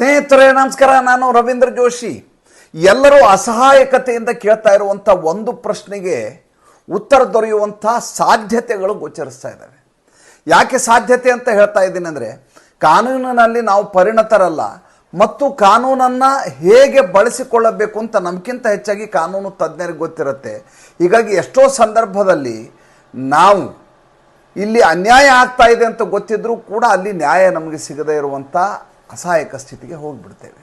ಸ್ನೇಹಿತರೆ, ನಮಸ್ಕಾರ. ನಾನು ರವೀಂದ್ರ ಜೋಶಿ. ಎಲ್ಲರೂ ಅಸಹಾಯಕತೆಯಿಂದ ಕೇಳ್ತಾ ಇರುವಂಥ ಒಂದು ಪ್ರಶ್ನೆಗೆ ಉತ್ತರ ದೊರೆಯುವಂಥ ಸಾಧ್ಯತೆಗಳು ಗೋಚರಿಸ್ತಾ ಇದ್ದಾವೆ. ಯಾಕೆ ಸಾಧ್ಯತೆ ಅಂತ ಹೇಳ್ತಾ ಇದ್ದೀನಿ ಅಂದರೆ, ಕಾನೂನಿನಲ್ಲಿ ನಾವು ಪರಿಣತರಲ್ಲ, ಮತ್ತು ಕಾನೂನನ್ನು ಹೇಗೆ ಬಳಸಿಕೊಳ್ಳಬೇಕು ಅಂತ ನಮಗಿಂತ ಹೆಚ್ಚಾಗಿ ಕಾನೂನು ತಜ್ಞರಿಗೆ ಗೊತ್ತಿರುತ್ತೆ. ಹೀಗಾಗಿ ಎಷ್ಟೋ ಸಂದರ್ಭದಲ್ಲಿ ನಾವು ಇಲ್ಲಿ ಅನ್ಯಾಯ ಆಗ್ತಾ ಇದೆ ಅಂತ ಗೊತ್ತಿದ್ದರೂ ಕೂಡ ಅಲ್ಲಿ ನ್ಯಾಯ ನಮಗೆ ಸಿಗದೇ ಇರುವಂಥ ಅಸಹಾಯಕ ಸ್ಥಿತಿಗೆ ಹೋಗಿಬಿಡ್ತೇವೆ.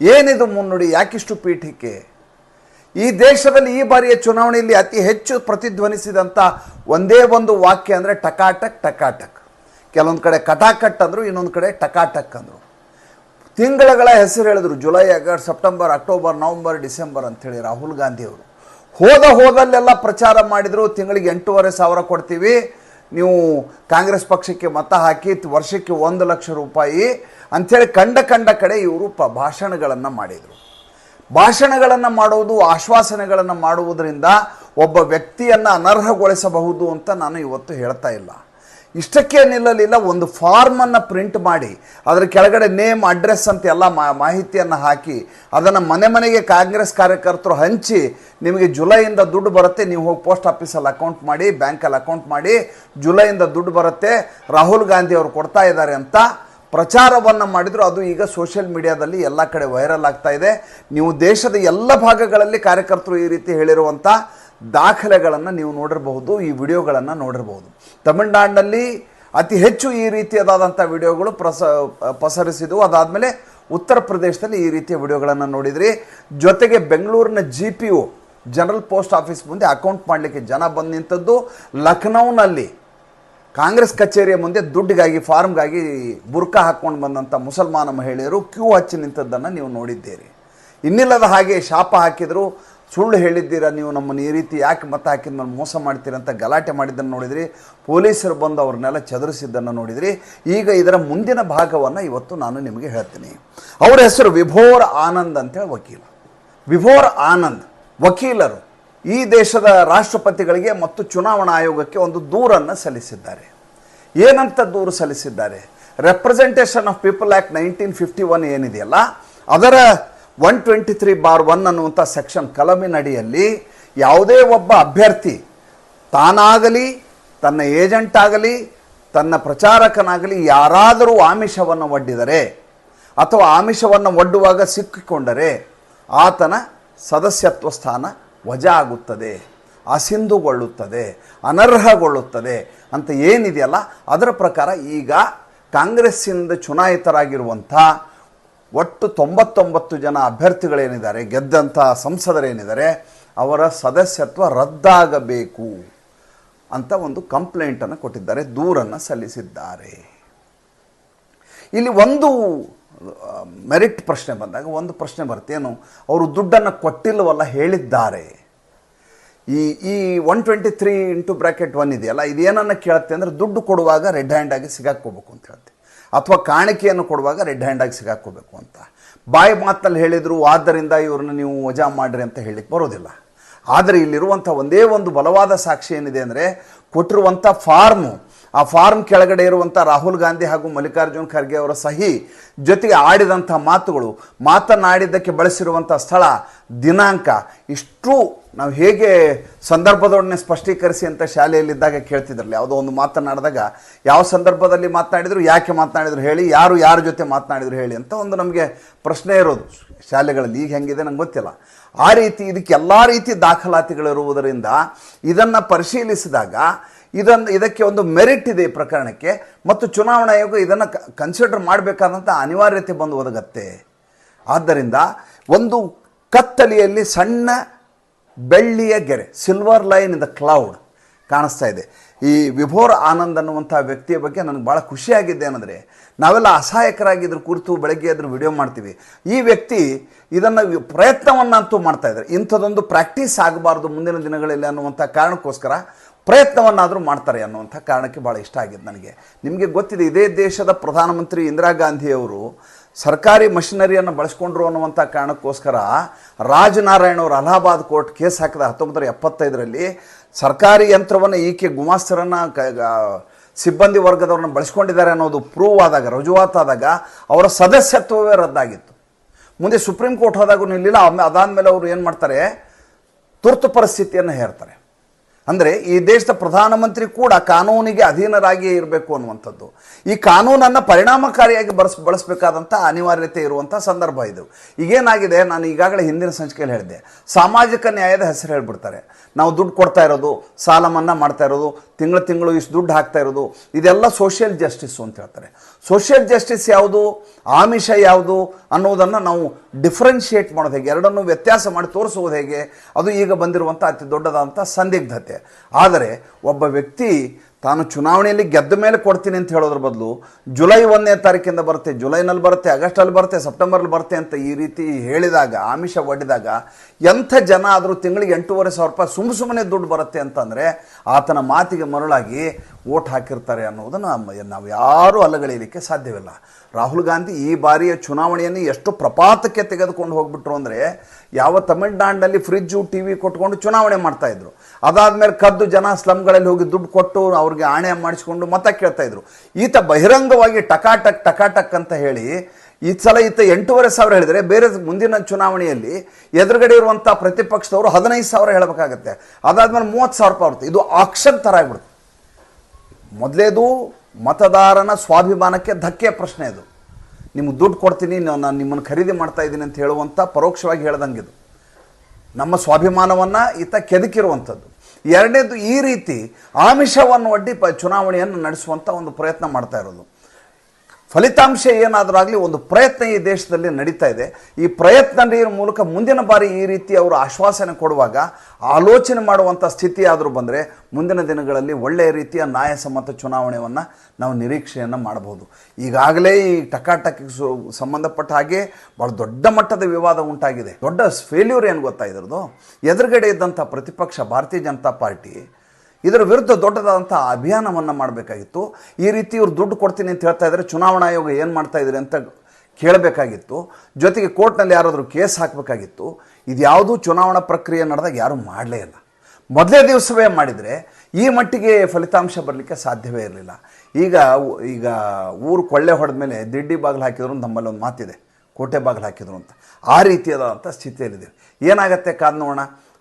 ಏನಿದು ಮುನ್ನುಡಿ, ಯಾಕಿಷ್ಟು ಪೀಠಿಕೆ? ಈ ದೇಶದಲ್ಲಿ ಈ ಬಾರಿಯ ಚುನಾವಣೆಯಲ್ಲಿ ಅತಿ ಹೆಚ್ಚು ಪ್ರತಿಧ್ವನಿಸಿದಂಥ ಒಂದೇ ಒಂದು ವಾಕ್ಯ ಅಂದರೆ ಟಕಾಟಕ್ ಟಕಾಟಕ್. ಕೆಲವೊಂದು ಕಡೆ ಕಟಾಕಟ್ ಅಂದರು, ಇನ್ನೊಂದು ಕಡೆ ಟಕಾಟಕ್ ಅಂದರು. ತಿಂಗಳುಗಳ ಹೆಸರು ಹೇಳಿದ್ರು, July, August, September, October, November, December ಅಂಥೇಳಿ ರಾಹುಲ್ ಗಾಂಧಿಯವರು. ಹೋದ ಹೋದಲ್ಲೆಲ್ಲ ಪ್ರಚಾರ ಮಾಡಿದರು, ತಿಂಗಳಿಗೆ ಎಂಟೂವರೆ ಸಾವಿರ ಕೊಡ್ತೀವಿ. ನೀವು ಕಾಂಗ್ರೆಸ್ ಪಕ್ಷಕ್ಕೆ ಮತ ಹಾಕಿ ವರ್ಷಕ್ಕೆ ಒಂದು ಲಕ್ಷ ರೂಪಾಯಿ ಅಂಥೇಳಿ ಕಂಡ ಕಂಡ ಕಡೆ ಇವರು ಪ ಭಾಷಣಗಳನ್ನು ಮಾಡಿದರು. ಭಾಷಣಗಳನ್ನು ಮಾಡುವುದು, ಆಶ್ವಾಸನೆಗಳನ್ನು ಮಾಡುವುದರಿಂದ ಒಬ್ಬ ವ್ಯಕ್ತಿಯನ್ನು ಅನರ್ಹಗೊಳಿಸಬಹುದು ಅಂತ ನಾನು ಇವತ್ತು ಹೇಳ್ತಾ ಇಲ್ಲ. ಇಷ್ಟಕ್ಕೆ ನಿಲ್ಲಲಿಲ್ಲ, ಒಂದು ಫಾರ್ಮನ್ನು ಪ್ರಿಂಟ್ ಮಾಡಿ, ಅದರ ಕೆಳಗಡೆ ನೇಮ್ ಅಡ್ರೆಸ್ ಅಂತ ಎಲ್ಲ ಮಾಹಿತಿಯನ್ನು ಹಾಕಿ, ಅದನ್ನು ಮನೆ ಮನೆಗೆ ಕಾಂಗ್ರೆಸ್ ಕಾರ್ಯಕರ್ತರು ಹಂಚಿ, ನಿಮಗೆ ಜುಲೈಯಿಂದ ದುಡ್ಡು ಬರುತ್ತೆ, ನೀವು ಹೋಗಿ ಪೋಸ್ಟ್ ಆಫೀಸಲ್ಲಿ ಅಕೌಂಟ್ ಮಾಡಿ ಬ್ಯಾಂಕಲ್ಲಿ ಅಕೌಂಟ್ ಮಾಡಿ, ಜುಲೈಯಿಂದ ದುಡ್ಡು ಬರುತ್ತೆ, ರಾಹುಲ್ ಗಾಂಧಿ ಅವರು ಕೊಡ್ತಾ ಇದ್ದಾರೆ ಅಂತ ಪ್ರಚಾರವನ್ನು ಮಾಡಿದ್ರು. ಅದು ಈಗ ಸೋಷಿಯಲ್ ಮೀಡಿಯಾದಲ್ಲಿ ಎಲ್ಲ ಕಡೆ ವೈರಲ್ ಆಗ್ತಾ ಇದೆ. ನೀವು ದೇಶದ ಎಲ್ಲ ಭಾಗಗಳಲ್ಲಿ ಕಾರ್ಯಕರ್ತರು ಈ ರೀತಿ ಹೇಳಿರುವಂಥ ದಾಖಲೆಗಳನ್ನು ನೀವು ನೋಡಿರಬಹುದು, ಈ ವಿಡಿಯೋಗಳನ್ನು ನೋಡಿರಬಹುದು. ತಮಿಳ್ನಾಡಿನಲ್ಲಿ ಅತಿ ಹೆಚ್ಚು ಈ ರೀತಿಯಾದಂಥ ವಿಡಿಯೋಗಳು ಪ್ರಸ, ಪಸರಿಸಿದವು. ಅದಾದಮೇಲೆ ಉತ್ತರ ಪ್ರದೇಶದಲ್ಲಿ ಈ ರೀತಿಯ ವಿಡಿಯೋಗಳನ್ನು ನೋಡಿದ್ರಿ. ಜೊತೆಗೆ ಬೆಂಗಳೂರಿನ G P O general post office ಮುಂದೆ ಅಕೌಂಟ್ ಮಾಡಲಿಕ್ಕೆ ಜನ ಬಂದು ನಿಂತದ್ದು. ಲಖನೌನಲ್ಲಿ ಕಾಂಗ್ರೆಸ್ ಕಚೇರಿಯ ಮುಂದೆ ದುಡ್ಡಿಗಾಗಿ, ಫಾರ್ಮ್ಗಾಗಿ ಬುರ್ಕಾ ಹಾಕ್ಕೊಂಡು ಬಂದಂಥ ಮುಸಲ್ಮಾನ ಮಹಿಳೆಯರು ಕ್ಯೂ ಹಚ್ಚಿ ನಿಂತದ್ದನ್ನು ನೀವು ನೋಡಿದ್ದೀರಿ. ಇನ್ನಿಲ್ಲದ ಹಾಗೆ ಶಾಪ ಹಾಕಿದರು. ಸುಳ್ಳು ಹೇಳಿದ್ದೀರಾ ನೀವು ನಮ್ಮನ್ನು ಈ ರೀತಿ ಯಾಕೆ ಮತ ಹಾಕಿದ ಮೋಸ ಮಾಡ್ತೀರಿ ಅಂತ ಗಲಾಟೆ ಮಾಡಿದ್ದನ್ನು ನೋಡಿದ್ರಿ, ಪೊಲೀಸರು ಬಂದು ಅವ್ರನ್ನೆಲ್ಲ ಚದುರಿಸಿದ್ದನ್ನು ನೋಡಿದ್ರಿ. ಈಗ ಇದರ ಮುಂದಿನ ಭಾಗವನ್ನು ಇವತ್ತು ನಾನು ನಿಮಗೆ ಹೇಳ್ತೀನಿ. ಅವರ ಹೆಸರು ವಿಭೋರ್ ಆನಂದ್ ಅಂತೇಳಿ ವಕೀಲ. ವಿಭೋರ್ ಆನಂದ್, ವಕೀಲರು ಈ ದೇಶದ ರಾಷ್ಟ್ರಪತಿಗಳಿಗೆ ಮತ್ತು ಚುನಾವಣಾ ಆಯೋಗಕ್ಕೆ ಒಂದು ದೂರನ್ನು ಸಲ್ಲಿಸಿದ್ದಾರೆ. ಏನಂತ ದೂರು ಸಲ್ಲಿಸಿದ್ದಾರೆ? Representation of people act nineteen fifty one ಏನಿದೆಯಲ್ಲ, ಅದರ one twenty three bar one ಅನ್ನುವಂಥ ಸೆಕ್ಷನ್ ಕಲಮಿನಡಿಯಲ್ಲಿ ಯಾವುದೇ ಒಬ್ಬ ಅಭ್ಯರ್ಥಿ ತಾನಾಗಲಿ, ತನ್ನ ಏಜೆಂಟ್ ಆಗಲಿ, ತನ್ನ ಪ್ರಚಾರಕನಾಗಲಿ ಯಾರಾದರೂ ಆಮಿಷವನ್ನು ಒಡ್ಡಿದರೆ ಅಥವಾ ಆಮಿಷವನ್ನು ಒಡ್ಡುವಾಗ ಸಿಕ್ಕಿಕೊಂಡರೆ ಆತನ ಸದಸ್ಯತ್ವ ಸ್ಥಾನ ವಜಾ ಆಗುತ್ತದೆ, ಅಸಿಂಧುಗೊಳ್ಳುತ್ತದೆ, ಅನರ್ಹಗೊಳ್ಳುತ್ತದೆ ಅಂತ ಏನಿದೆಯಲ್ಲ ಅದರ ಪ್ರಕಾರ ಈಗ ಕಾಂಗ್ರೆಸ್ಸಿಂದ ಚುನಾಯಿತರಾಗಿರುವಂಥ ಒಟ್ಟು ತೊಂಬತ್ತೊಂಬತ್ತು ಜನ ಅಭ್ಯರ್ಥಿಗಳೇನಿದ್ದಾರೆ, ಗೆದ್ದಂಥ ಸಂಸದರೇನಿದ್ದಾರೆ, ಅವರ ಸದಸ್ಯತ್ವ ರದ್ದಾಗಬೇಕು ಅಂತ ಒಂದು ಕಂಪ್ಲೇಂಟನ್ನು ಕೊಟ್ಟಿದ್ದಾರೆ, ದೂರನ್ನು ಸಲ್ಲಿಸಿದ್ದಾರೆ. ಇಲ್ಲಿ ಒಂದು ಮೆರಿಟ್ ಪ್ರಶ್ನೆ ಬಂದಾಗ ಒಂದು ಪ್ರಶ್ನೆ ಬರುತ್ತೆ, ಏನು? ಅವರು ದುಡ್ಡನ್ನು ಕೊಟ್ಟಿಲ್ಲವಲ್ಲ ಹೇಳಿದ್ದಾರೆ. ಈ ಈ one twenty three into bracket one ಇದೆಯಲ್ಲ, ಇದೇನನ್ನು ಕೇಳುತ್ತೆ ಅಂದರೆ ದುಡ್ಡು ಕೊಡುವಾಗ ರೆಡ್ ಹ್ಯಾಂಡಾಗಿ ಸಿಗಾಕೋಬೇಕು ಅಂತ ಹೇಳುತ್ತೆ ಅಥವಾ ಕಾಣಿಕೆಯನ್ನು ಕೊಡುವಾಗ ರೆಡ್ ಹ್ಯಾಂಡಾಗಿ ಸಿಗಾಕೋಬೇಕು ಅಂತ. ಬಾಯಿ ಮಾತಲ್ಲಿ ಹೇಳಿದರು, ಆದ್ದರಿಂದ ಇವ್ರನ್ನ ನೀವು ವಜಾ ಮಾಡಿರಿ ಅಂತ ಹೇಳಿಕ್ಕೆ ಬರೋದಿಲ್ಲ. ಆದರೆ ಇಲ್ಲಿರುವಂಥ ಒಂದೇ ಒಂದು ಬಲವಾದ ಸಾಕ್ಷಿ ಏನಿದೆ ಅಂದರೆ, ಕೊಟ್ಟಿರುವಂಥ ಫಾರ್ಮು ಆ ಫಾರ್ಮ್ ಕೆಳಗಡೆ ಇರುವಂಥ ರಾಹುಲ್ ಗಾಂಧಿ ಹಾಗೂ ಮಲ್ಲಿಕಾರ್ಜುನ್ ಖರ್ಗೆ ಅವರ ಸಹಿ ಜೊತೆಗೆ ಆಡಿದಂಥ ಮಾತುಗಳು, ಮಾತನಾಡಿದ್ದಕ್ಕೆ ಬಳಸಿರುವಂಥ ಸ್ಥಳ, ದಿನಾಂಕ, ಇಷ್ಟು ನಾವು ಹೇಗೆ ಸಂದರ್ಭದೊಡನೆ ಸ್ಪಷ್ಟೀಕರಿಸಿ ಅಂತ ಶಾಲೆಯಲ್ಲಿದ್ದಾಗ ಕೇಳ್ತಿದ್ರಲ್ಲ. ಯಾವುದೋ ಒಂದು ಮಾತನಾಡಿದಾಗ ಯಾವ ಸಂದರ್ಭದಲ್ಲಿ ಮಾತನಾಡಿದ್ರು, ಯಾಕೆ ಮಾತನಾಡಿದ್ರು ಹೇಳಿ, ಯಾರು ಯಾರ ಜೊತೆ ಮಾತನಾಡಿದ್ರು ಹೇಳಿ ಅಂತ ಒಂದು ನಮಗೆ ಪ್ರಶ್ನೆ ಇರೋದು ಶಾಲೆಗಳಲ್ಲಿ. ಈಗ ಹೆಂಗಿದೆ ನಂಗೆ ಗೊತ್ತಿಲ್ಲ. ಆ ರೀತಿ ಇದಕ್ಕೆ ಎಲ್ಲ ರೀತಿ ದಾಖಲಾತಿಗಳಿರುವುದರಿಂದ ಇದನ್ನು ಪರಿಶೀಲಿಸಿದಾಗ ಇದನ್ನು ಇದಕ್ಕೆ ಒಂದು ಮೆರಿಟ್ ಇದೆ ಈ ಪ್ರಕರಣಕ್ಕೆ ಮತ್ತು ಚುನಾವಣಾ ಆಯೋಗ ಇದನ್ನು ಕನ್ಸಿಡರ್ ಮಾಡಬೇಕಾದಂಥ ಅನಿವಾರ್ಯತೆ ಬಂದು ಒದಗತ್ತೆ. ಆದ್ದರಿಂದ ಒಂದು ಕತ್ತಲೆಯಲ್ಲಿ ಸಣ್ಣ ಬೆಳ್ಳಿಯ ಗೆರೆ silver line in the cloud ಕಾಣಿಸ್ತಾ ಇದೆ. ಈ ವಿಭೋರ್ ಆನಂದ್ ಅನ್ನುವಂಥ ವ್ಯಕ್ತಿಯ ಬಗ್ಗೆ ನನಗೆ ಭಾಳ ಖುಷಿಯಾಗಿದ್ದೆ ಅನ್ನೋದ್ರೆ ನಾವೆಲ್ಲ ಅಸಹಾಯಕರಾಗಿದ್ರು ಕುರಿತು ಬೆಳಗ್ಗೆ ಅದ್ರ ವಿಡಿಯೋ ಮಾಡ್ತೀವಿ. ಈ ವ್ಯಕ್ತಿ ಇದನ್ನು ಪ್ರಯತ್ನವನ್ನಂತೂ ಮಾಡ್ತಾ ಇದ್ದಾರೆ. ಇಂಥದ್ದೊಂದು ಪ್ರಾಕ್ಟೀಸ್ ಆಗಬಾರ್ದು ಮುಂದಿನ ದಿನಗಳಲ್ಲಿ ಅನ್ನುವಂಥ ಕಾರಣಕ್ಕೋಸ್ಕರ ಪ್ರಯತ್ನವನ್ನಾದರೂ ಮಾಡ್ತಾರೆ ಅನ್ನುವಂಥ ಕಾರಣಕ್ಕೆ ಭಾಳ ಇಷ್ಟ ಆಗಿದೆ ನನಗೆ. ನಿಮಗೆ ಗೊತ್ತಿದೆ, ಇದೇ ದೇಶದ ಪ್ರಧಾನಮಂತ್ರಿ ಇಂದಿರಾ ಗಾಂಧಿಯವರು ಸರ್ಕಾರಿ ಮಷಿನರಿಯನ್ನು ಬಳಸ್ಕೊಂಡ್ರು ಅನ್ನುವಂಥ ಕಾರಣಕ್ಕೋಸ್ಕರ ರಾಜನಾರಾಯಣ್ ಅವರು ಅಲಹಾಬಾದ್ ಕೋರ್ಟ್ ಕೇಸ್ ಹಾಕಿದ ಹತ್ತೊಂಬತ್ತರ ಎಪ್ಪತ್ತೈದರಲ್ಲಿ ಸರ್ಕಾರಿ ಯಂತ್ರವನ್ನು ಈಕೆ ಗುಮಾಸ್ತರನ್ನು ಸಿಬ್ಬಂದಿ ವರ್ಗದವ್ರನ್ನ ಬಳಸ್ಕೊಂಡಿದ್ದಾರೆ ಅನ್ನೋದು ಪ್ರೂವ್ ಆದಾಗ ರುಜುವಾತಾದಾಗ ಅವರ ಸದಸ್ಯತ್ವವೇ ರದ್ದಾಗಿತ್ತು. ಮುಂದೆ ಸುಪ್ರೀಂ ಕೋರ್ಟ್ ಹೋದಾಗೂ ನಿಲ್ಲಿಲ್ಲ ಆಮೇಲೆ ಅದಾದಮೇಲೆ ಅವರು ಏನು ಮಾಡ್ತಾರೆ? ತುರ್ತು ಪರಿಸ್ಥಿತಿಯನ್ನು ಹೇರ್ತಾರೆ. ಅಂದರೆ ಈ ದೇಶದ ಪ್ರಧಾನಮಂತ್ರಿ ಕೂಡ ಕಾನೂನಿಗೆ ಅಧೀನರಾಗಿಯೇ ಇರಬೇಕು ಅನ್ನುವಂಥದ್ದು. ಈ ಕಾನೂನನ್ನು ಪರಿಣಾಮಕಾರಿಯಾಗಿ ಬಳಸ್, ಬಳಸಬೇಕಾದಂಥ ಅನಿವಾರ್ಯತೆ ಇರುವಂಥ ಸಂದರ್ಭ ಇದು. ಈಗೇನಾಗಿದೆ, ನಾನು ಈಗಾಗಲೇ ಹಿಂದಿನ ಸಂಚಿಕೆಯಲ್ಲಿ ಹೇಳಿದೆ ಸಾಮಾಜಿಕ ನ್ಯಾಯದ ಹೆಸರು ಹೇಳ್ಬಿಡ್ತಾರೆ. ನಾವು ದುಡ್ಡು ಕೊಡ್ತಾ ಇರೋದು, ಸಾಲ ಮನ್ನಾ ಮಾಡ್ತಾ ಇರೋದು, ತಿಂಗಳು ತಿಂಗಳು ಇಷ್ಟು ದುಡ್ಡು ಹಾಕ್ತಾ ಇರೋದು, ಇದೆಲ್ಲ ಸೋಷಿಯಲ್ ಜಸ್ಟಿಸ್ಸು ಅಂತ ಹೇಳ್ತಾರೆ. ಸೋಷಿಯಲ್ ಜಸ್ಟಿಸ್ ಯಾವುದು, ಆಮಿಷ ಯಾವುದು ಅನ್ನೋದನ್ನು ನಾವು ಡಿಫ್ರೆನ್ಷಿಯೇಟ್ ಮಾಡೋದು ಹೇಗೆ? ಎರಡನ್ನೂ ವ್ಯತ್ಯಾಸ ಮಾಡಿ ತೋರಿಸುವುದು ಹೇಗೆ? ಅದು ಈಗ ಬಂದಿರುವಂಥ ಅತಿ ದೊಡ್ಡದಾದಂಥ ಸಂದಿಗ್ಧತೆ. ಆದರೆ ಒಬ್ಬ ವ್ಯಕ್ತಿ ತಾನು ಚುನಾವಣೆಯಲ್ಲಿ ಗೆದ್ದ ಮೇಲೆ ಕೊಡ್ತೀನಿ ಅಂತ ಹೇಳೋದ್ರ ಬದಲು ಜುಲೈ ಒಂದನೇ ತಾರೀಕಿಂದ ಬರುತ್ತೆ, ಜುಲೈನಲ್ಲಿ ಬರುತ್ತೆ, ಆಗಸ್ಟಲ್ಲಿ ಬರುತ್ತೆ, ಸೆಪ್ಟೆಂಬರ್ಲಿ ಬರುತ್ತೆ ಅಂತ ಈ ರೀತಿ ಹೇಳಿದಾಗ, ಆಮಿಷ ಒಡ್ಡಿದಾಗ ಎಂಥ ಜನ ಆದರೂ ತಿಂಗಳಿಗೆ ಎಂಟೂವರೆ ಸಾವಿರ ರೂಪಾಯಿ ಸುಮ್ಮ ಸುಮ್ಮನೆ ದುಡ್ಡು ಬರುತ್ತೆ ಅಂತಂದರೆ ಆತನ ಮಾತಿಗೆ ಮರಳಾಗಿ ಓಟ್ ಹಾಕಿರ್ತಾರೆ ಅನ್ನೋದನ್ನು ನಾವು ಯಾರೂ ಅಲ್ಲಗಳಿಲಿಕ್ಕೆ ಸಾಧ್ಯವಿಲ್ಲ. ರಾಹುಲ್ ಗಾಂಧಿ ಈ ಬಾರಿಯ ಚುನಾವಣೆಯನ್ನು ಎಷ್ಟು ಪ್ರಪಾತಕ್ಕೆ ತೆಗೆದುಕೊಂಡು ಹೋಗ್ಬಿಟ್ರು ಅಂದರೆ ಯಾವ ತಮಿಳ್ನಾಡಿನಲ್ಲಿ ಫ್ರಿಜ್ಜು ಟಿ ವಿ ಕೊಟ್ಕೊಂಡು ಚುನಾವಣೆ ಮಾಡ್ತಾಯಿದ್ರು ಅದಾದ್ಮೇಲೆ ಕದ್ದು ಜನ ಸ್ಲಮ್ಗಳಲ್ಲಿ ಹೋಗಿ ದುಡ್ಡು ಕೊಟ್ಟು ಅವ್ರಿಗೆ ಆಣೆ ಮಾಡಿಸ್ಕೊಂಡು ಮತ ಕೇಳ್ತಾ ಇದ್ರು. ಈತ ಬಹಿರಂಗವಾಗಿ ಟಕಾಟಕ್ ಟಕಾಟಕ್ ಅಂತ ಹೇಳಿ, ಈ ಸಲ ಈತ ಎಂಟೂವರೆ ಸಾವಿರ ಹೇಳಿದರೆ ಬೇರೆ ಮುಂದಿನ ಚುನಾವಣೆಯಲ್ಲಿ ಎದುರುಗಡೆ ಇರುವಂಥ ಪ್ರತಿಪಕ್ಷದವರು ಹದಿನೈದು ಸಾವಿರ ಹೇಳಬೇಕಾಗತ್ತೆ. ಅದಾದ್ಮೇಲೆ ಮೂವತ್ತು ಸಾವಿರ ರೂಪಾಯಿ ಬರುತ್ತೆ. ಇದು ಆಕ್ಷನ್ ಥರ ಆಗ್ಬಿಡುತ್ತೆ. ಮೊದಲೇದು ಮತದಾರನ ಸ್ವಾಭಿಮಾನಕ್ಕೆ ಧಕ್ಕೆ ಪ್ರಶ್ನೆ ಇದು ನಿಮ್ಗೆ ದುಡ್ಡು ಕೊಡ್ತೀನಿ ನಾನು ನಾನು ನಿಮ್ಮನ್ನು ಖರೀದಿ ಮಾಡ್ತಾ ಇದ್ದೀನಿ ಅಂತ ಹೇಳುವಂಥ ಪರೋಕ್ಷವಾಗಿ ಹೇಳ್ದಂಗೆ ಇದು. ನಮ್ಮ ಸ್ವಾಭಿಮಾನವನ್ನು ಈತ ಕೆದಕಿರುವಂಥದ್ದು ಎರಡನೇದು ಈ ರೀತಿ ಆಮಿಷವನ್ನು ಒಡ್ಡಿ ಪ ಚುನಾವಣೆಯನ್ನು ನಡೆಸುವಂಥ ಒಂದು ಪ್ರಯತ್ನ ಮಾಡ್ತಾ ಇರೋದು. ಫಲಿತಾಂಶ ಏನಾದರೂ ಆಗಲಿ ಒಂದು ಪ್ರಯತ್ನ ಈ ದೇಶದಲ್ಲಿ ನಡೀತಾ ಇದೆ. ಈ ಪ್ರಯತ್ನ ಮೂಲಕ ಮುಂದಿನ ಬಾರಿ ಈ ರೀತಿ ಅವರು ಆಶ್ವಾಸನೆ ಕೊಡುವಾಗ ಆಲೋಚನೆ ಮಾಡುವಂಥ ಸ್ಥಿತಿ ಆದರೂ ಬಂದರೆ ಮುಂದಿನ ದಿನಗಳಲ್ಲಿ ಒಳ್ಳೆಯ ರೀತಿಯ ನ್ಯಾಯಸಮ್ಮತ ಚುನಾವಣೆಯನ್ನು ನಾವು ನಿರೀಕ್ಷೆಯನ್ನು ಮಾಡಬಹುದು. ಈಗಾಗಲೇ ಈ ಟಕಾಟಕ್ಕೆ ಸು, ಸಂಬಂಧಪಟ್ಟ ಹಾಗೆ ಭಾಳ ದೊಡ್ಡ ಮಟ್ಟದ ವಿವಾದ ಉಂಟಾಗಿದೆ. ದೊಡ್ಡ ಫೇಲ್ಯೂರ್ ಏನು ಗೊತ್ತಾ ಎದುರುಗಡೆ ಇದ್ದಂಥ ಪ್ರತಿಪಕ್ಷ ಭಾರತೀಯ ಜನತಾ ಪಾರ್ಟಿ ಇದರ ವಿರುದ್ಧ ದೊಡ್ಡದಾದಂಥ ಅಭಿಯಾನವನ್ನು ಮಾಡಬೇಕಾಗಿತ್ತು. ಈ ರೀತಿ ಇವರು ದುಡ್ಡು ಕೊಡ್ತೀನಿ ಅಂತ ಹೇಳ್ತಾ ಇದ್ದಾರೆ ಚುನಾವಣಾ ಆಯೋಗ ಏನು ಮಾಡ್ತಾ ಇದ್ದಾರೆ ಅಂತ ಕೇಳಬೇಕಾಗಿತ್ತು. ಜೊತೆಗೆ ಕೋರ್ಟ್ನಲ್ಲಿ ಯಾರಾದರೂ ಕೇಸ್ ಹಾಕಬೇಕಾಗಿತ್ತು. ಇದ್ಯಾವುದೂ ಚುನಾವಣಾ ಪ್ರಕ್ರಿಯೆ ನಡೆದಾಗ ಯಾರೂ ಮಾಡಲೇ ಇಲ್ಲ. ಮೊದಲೇ ದಿವಸವೇ ಮಾಡಿದರೆ ಈ ಮಟ್ಟಿಗೆ ಫಲಿತಾಂಶ ಬರಲಿಕ್ಕೆ ಸಾಧ್ಯವೇ ಇರಲಿಲ್ಲ. ಈಗ ಈಗ ಊರು ಕೊಳ್ಳೆ ಹೊಡೆದ ಮೇಲೆ ದಿಡ್ಡಿ ಬಾಗಿಲು ಹಾಕಿದ್ರು ನಮ್ಮಲ್ಲಿ ಒಂದು ಮಾತಿದೆ. ಕೋಟೆ ಬಾಗಿಲು ಹಾಕಿದ್ರು ಅಂತ. ಆ ರೀತಿಯಾದಂಥ ಸ್ಥಿತಿಯಲ್ಲಿದೆ ಏನಾಗತ್ತೆ ಕಾದ್ ನೋಡೋಣ.